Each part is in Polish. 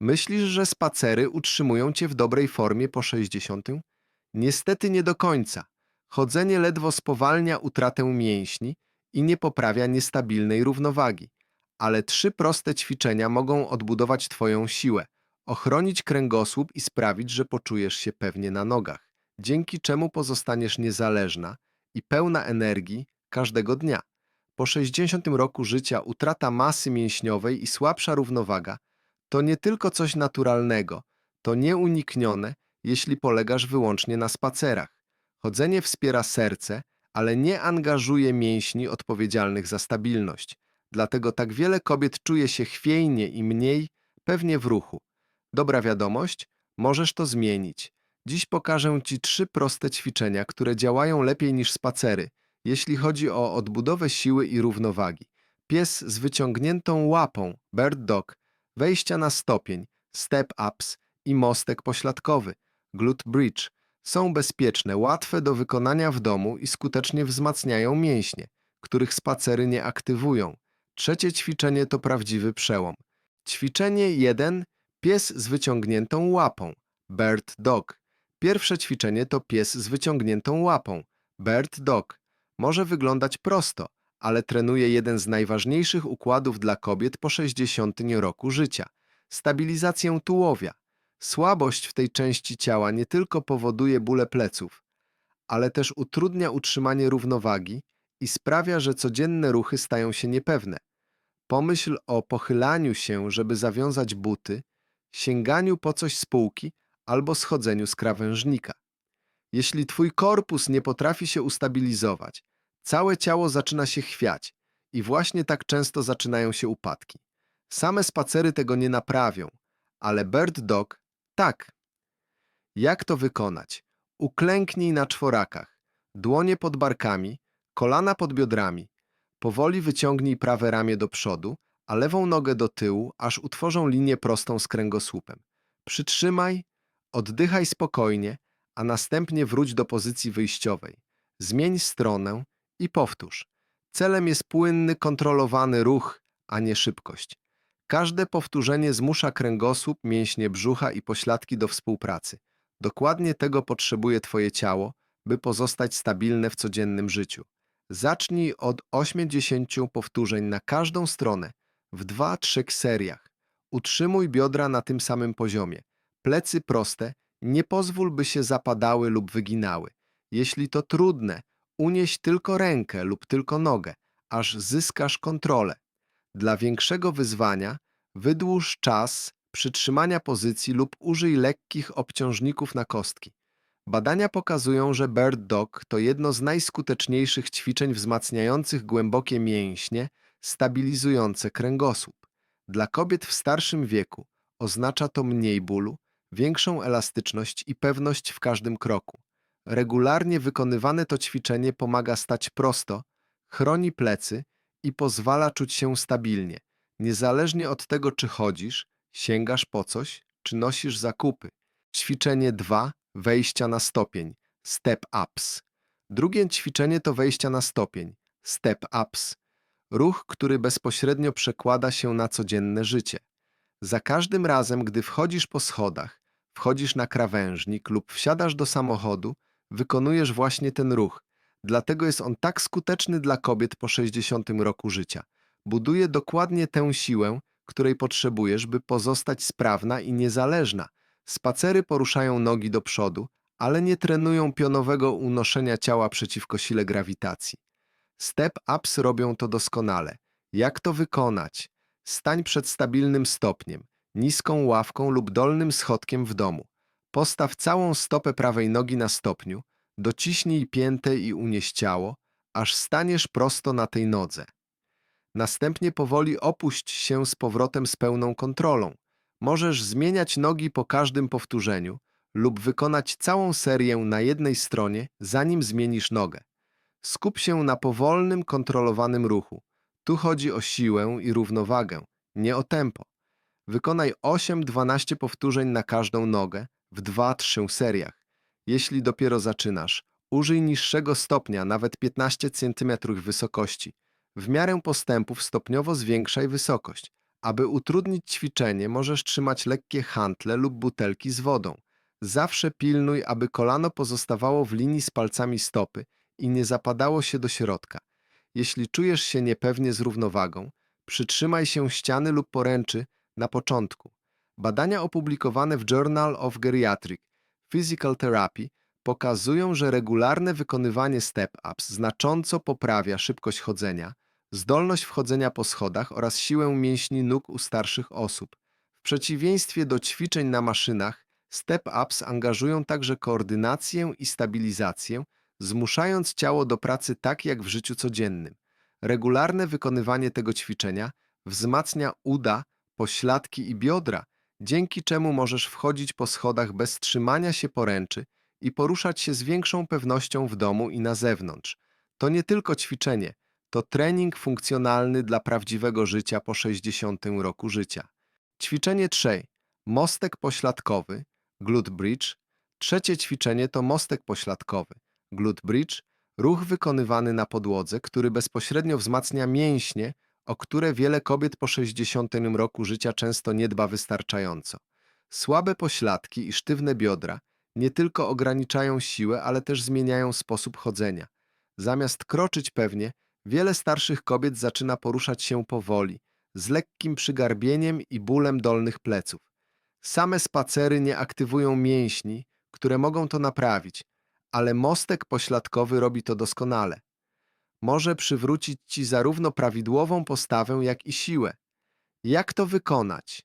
Myślisz, że spacery utrzymują cię w dobrej formie po 60? Niestety nie do końca. Chodzenie ledwo spowalnia utratę mięśni i nie poprawia niestabilnej równowagi. Ale trzy proste ćwiczenia mogą odbudować twoją siłę, ochronić kręgosłup i sprawić, że poczujesz się pewnie na nogach, dzięki czemu pozostaniesz niezależna i pełna energii każdego dnia. Po 60 roku życia utrata masy mięśniowej i słabsza równowaga to nie tylko coś naturalnego, to nieuniknione, jeśli polegasz wyłącznie na spacerach. Chodzenie wspiera serce, ale nie angażuje mięśni odpowiedzialnych za stabilność. Dlatego tak wiele kobiet czuje się chwiejnie i mniej pewnie w ruchu. Dobra wiadomość, możesz to zmienić. Dziś pokażę Ci trzy proste ćwiczenia, które działają lepiej niż spacery, jeśli chodzi o odbudowę siły i równowagi. Pies z wyciągniętą łapą, bird dog, wejścia na stopień, step ups i mostek pośladkowy, glute bridge, są bezpieczne, łatwe do wykonania w domu i skutecznie wzmacniają mięśnie, których spacery nie aktywują. Trzecie ćwiczenie to prawdziwy przełom. Ćwiczenie 1. Pies z wyciągniętą łapą, bird dog. Pierwsze ćwiczenie to pies z wyciągniętą łapą, bird dog. Może wyglądać prosto, ale trenuje jeden z najważniejszych układów dla kobiet po 60 roku życia stabilizację tułowia. Słabość w tej części ciała nie tylko powoduje bóle pleców, ale też utrudnia utrzymanie równowagi i sprawia, że codzienne ruchy stają się niepewne. Pomyśl o pochylaniu się, żeby zawiązać buty, sięganiu po coś z półki albo schodzeniu z krawężnika. Jeśli twój korpus nie potrafi się ustabilizować, całe ciało zaczyna się chwiać i właśnie tak często zaczynają się upadki. Same spacery tego nie naprawią, ale Bird Dog tak. Jak to wykonać? Uklęknij na czworakach, dłonie pod barkami, kolana pod biodrami. Powoli wyciągnij prawe ramię do przodu, a lewą nogę do tyłu, aż utworzą linię prostą z kręgosłupem. Przytrzymaj, oddychaj spokojnie, a następnie wróć do pozycji wyjściowej. Zmień stronę i powtórz. Celem jest płynny, kontrolowany ruch, a nie szybkość. Każde powtórzenie zmusza kręgosłup, mięśnie brzucha i pośladki do współpracy. Dokładnie tego potrzebuje Twoje ciało, by pozostać stabilne w codziennym życiu. Zacznij od 80 powtórzeń na każdą stronę w 2-3 seriach. Utrzymuj biodra na tym samym poziomie. Plecy proste, nie pozwól, by się zapadały lub wyginały. Jeśli to trudne, unieś tylko rękę lub tylko nogę, aż zyskasz kontrolę. Dla większego wyzwania wydłuż czas przytrzymania pozycji lub użyj lekkich obciążników na kostki. Badania pokazują, że Bird Dog to jedno z najskuteczniejszych ćwiczeń wzmacniających głębokie mięśnie, stabilizujące kręgosłup. Dla kobiet w starszym wieku oznacza to mniej bólu, większą elastyczność i pewność w każdym kroku. Regularnie wykonywane to ćwiczenie pomaga stać prosto, chroni plecy i pozwala czuć się stabilnie, niezależnie od tego, czy chodzisz, sięgasz po coś, czy nosisz zakupy. Ćwiczenie 2. Wejścia na stopień. Step ups. Drugie ćwiczenie to wejścia na stopień. Step ups. Ruch, który bezpośrednio przekłada się na codzienne życie. Za każdym razem, gdy wchodzisz po schodach, wchodzisz na krawężnik lub wsiadasz do samochodu, wykonujesz właśnie ten ruch. Dlatego jest on tak skuteczny dla kobiet po 60 roku życia. Buduje dokładnie tę siłę, której potrzebujesz, by pozostać sprawna i niezależna. Spacery poruszają nogi do przodu, ale nie trenują pionowego unoszenia ciała przeciwko sile grawitacji. Step ups robią to doskonale. Jak to wykonać? Stań przed stabilnym stopniem, niską ławką lub dolnym schodkiem w domu. Postaw całą stopę prawej nogi na stopniu, dociśnij piętę i unieś ciało, aż staniesz prosto na tej nodze. Następnie powoli opuść się z powrotem z pełną kontrolą. Możesz zmieniać nogi po każdym powtórzeniu lub wykonać całą serię na jednej stronie, zanim zmienisz nogę. Skup się na powolnym, kontrolowanym ruchu. Tu chodzi o siłę i równowagę, nie o tempo. Wykonaj 8-12 powtórzeń na każdą nogę w 2-3 seriach. Jeśli dopiero zaczynasz, użyj niższego stopnia, nawet 15 cm wysokości. W miarę postępów stopniowo zwiększaj wysokość, Aby utrudnić ćwiczenie, możesz trzymać lekkie hantle lub butelki z wodą. Zawsze pilnuj, aby kolano pozostawało w linii z palcami stopy i nie zapadało się do środka. Jeśli czujesz się niepewnie z równowagą, przytrzymaj się ściany lub poręczy na początku. Badania opublikowane w Journal of Geriatric Physical Therapy pokazują, że regularne wykonywanie step-ups znacząco poprawia szybkość chodzenia, zdolność wchodzenia po schodach oraz siłę mięśni nóg u starszych osób. W przeciwieństwie do ćwiczeń na maszynach, step-ups angażują także koordynację i stabilizację, zmuszając ciało do pracy tak jak w życiu codziennym. Regularne wykonywanie tego ćwiczenia wzmacnia uda, pośladki i biodra, dzięki czemu możesz wchodzić po schodach bez trzymania się poręczy i poruszać się z większą pewnością w domu i na zewnątrz. To nie tylko ćwiczenie, to trening funkcjonalny dla prawdziwego życia po 60 roku życia. Ćwiczenie 3. Mostek pośladkowy, glute bridge. Trzecie ćwiczenie to mostek pośladkowy, glute bridge, ruch wykonywany na podłodze, który bezpośrednio wzmacnia mięśnie, o które wiele kobiet po 60 roku życia często nie dba wystarczająco. Słabe pośladki i sztywne biodra nie tylko ograniczają siłę, ale też zmieniają sposób chodzenia. Zamiast kroczyć pewnie, wiele starszych kobiet zaczyna poruszać się powoli, z lekkim przygarbieniem i bólem dolnych pleców. Same spacery nie aktywują mięśni, które mogą to naprawić, ale mostek pośladkowy robi to doskonale. Może przywrócić ci zarówno prawidłową postawę, jak i siłę. Jak to wykonać?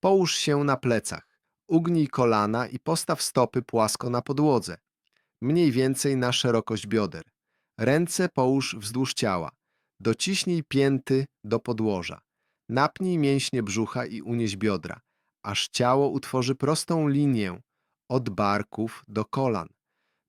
Połóż się na plecach, ugnij kolana i postaw stopy płasko na podłodze, mniej więcej na szerokość bioder. Ręce połóż wzdłuż ciała. Dociśnij pięty do podłoża. Napnij mięśnie brzucha i unieś biodra, aż ciało utworzy prostą linię od barków do kolan.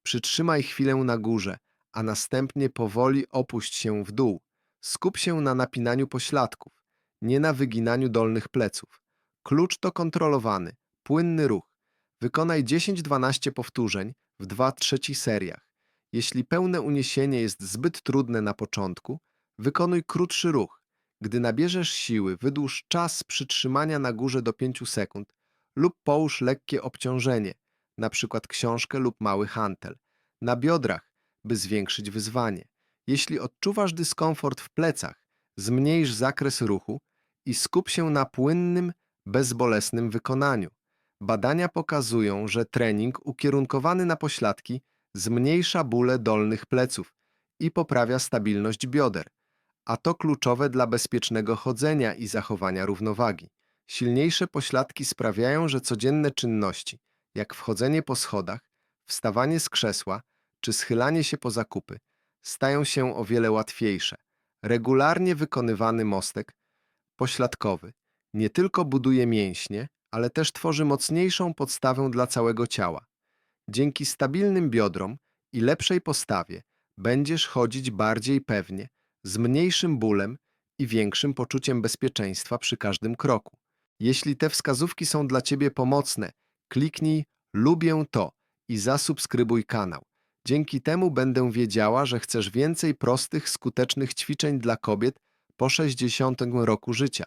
Przytrzymaj chwilę na górze, a następnie powoli opuść się w dół. Skup się na napinaniu pośladków, nie na wyginaniu dolnych pleców. Klucz to kontrolowany, płynny ruch. Wykonaj 10-12 powtórzeń w 2-3 seriach. Jeśli pełne uniesienie jest zbyt trudne na początku, wykonuj krótszy ruch. Gdy nabierzesz siły, wydłuż czas przytrzymania na górze do 5 sekund lub połóż lekkie obciążenie, np. książkę lub mały hantel, na biodrach, by zwiększyć wyzwanie. Jeśli odczuwasz dyskomfort w plecach, zmniejsz zakres ruchu i skup się na płynnym, bezbolesnym wykonaniu. Badania pokazują, że trening ukierunkowany na pośladki zmniejsza bóle dolnych pleców i poprawia stabilność bioder, a to kluczowe dla bezpiecznego chodzenia i zachowania równowagi. Silniejsze pośladki sprawiają, że codzienne czynności, jak wchodzenie po schodach, wstawanie z krzesła czy schylanie się po zakupy, stają się o wiele łatwiejsze. Regularnie wykonywany mostek pośladkowy nie tylko buduje mięśnie, ale też tworzy mocniejszą podstawę dla całego ciała. Dzięki stabilnym biodrom i lepszej postawie będziesz chodzić bardziej pewnie, z mniejszym bólem i większym poczuciem bezpieczeństwa przy każdym kroku. Jeśli te wskazówki są dla Ciebie pomocne, kliknij Lubię to i zasubskrybuj kanał. Dzięki temu będę wiedziała, że chcesz więcej prostych, skutecznych ćwiczeń dla kobiet po 60 roku życia.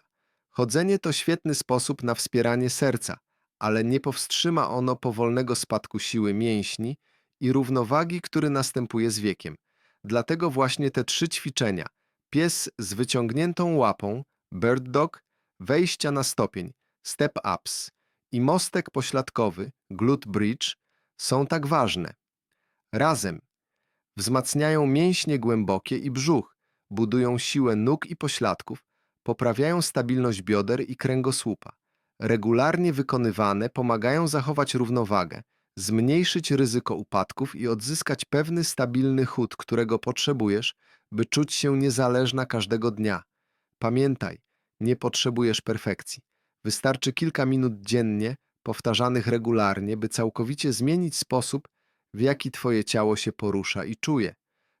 Chodzenie to świetny sposób na wspieranie serca, ale nie powstrzyma ono powolnego spadku siły mięśni i równowagi, który następuje z wiekiem. Dlatego właśnie te trzy ćwiczenia pies z wyciągniętą łapą, bird dog, wejścia na stopień, step ups i mostek pośladkowy, glute bridge są tak ważne. Razem wzmacniają mięśnie głębokie i brzuch, budują siłę nóg i pośladków, poprawiają stabilność bioder i kręgosłupa. Regularnie wykonywane pomagają zachować równowagę, zmniejszyć ryzyko upadków i odzyskać pewny stabilny chód, którego potrzebujesz, by czuć się niezależna każdego dnia. Pamiętaj, nie potrzebujesz perfekcji. Wystarczy kilka minut dziennie, powtarzanych regularnie, by całkowicie zmienić sposób, w jaki twoje ciało się porusza i czuje.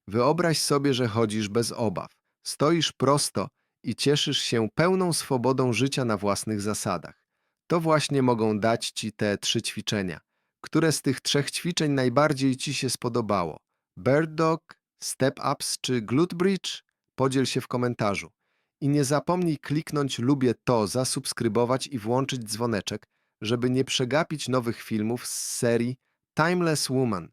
Wyobraź sobie, że chodzisz bez obaw, stoisz prosto i cieszysz się pełną swobodą życia na własnych zasadach. To właśnie mogą dać ci te trzy ćwiczenia. Które z tych trzech ćwiczeń najbardziej ci się spodobało? Bird Dog, Step Ups czy Glute Bridge? Podziel się w komentarzu. I nie zapomnij kliknąć lubię to, zasubskrybować i włączyć dzwoneczek, żeby nie przegapić nowych filmów z serii Timeless Woman.